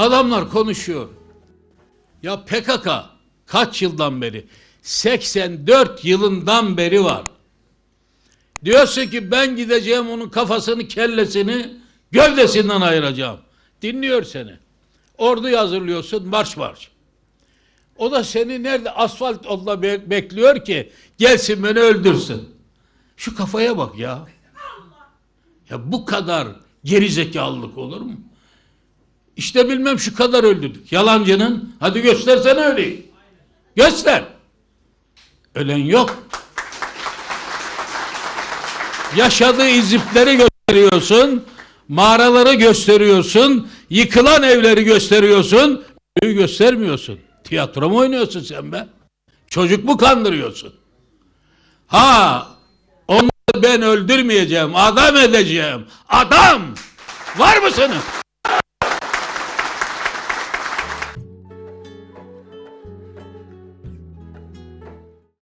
Adamlar konuşuyor. Ya PKK kaç yıldan beri? 84 yılından beri var. Diyorsun ki ben gideceğim onun kafasını, kellesini gövdesinden ayıracağım. Dinliyor seni. Orduyu hazırlıyorsun marş marş. O da seni nerede asfalt yolda be- bekliyor ki gelsin beni öldürsün. Şu kafaya bak ya. Ya bu kadar gerizekalılık olur mu? İşte bilmem şu kadar öldürdük. Yalancının. Hadi göstersene öyle. Göster. Ölen yok. Yaşadığı izipleri gösteriyorsun. Mağaraları gösteriyorsun. Yıkılan evleri gösteriyorsun. Ölüyü göstermiyorsun. Tiyatro mu oynuyorsun sen be? Çocuk mu kandırıyorsun? Ha, onları ben öldürmeyeceğim, adam edeceğim. Adam! Var mı senin?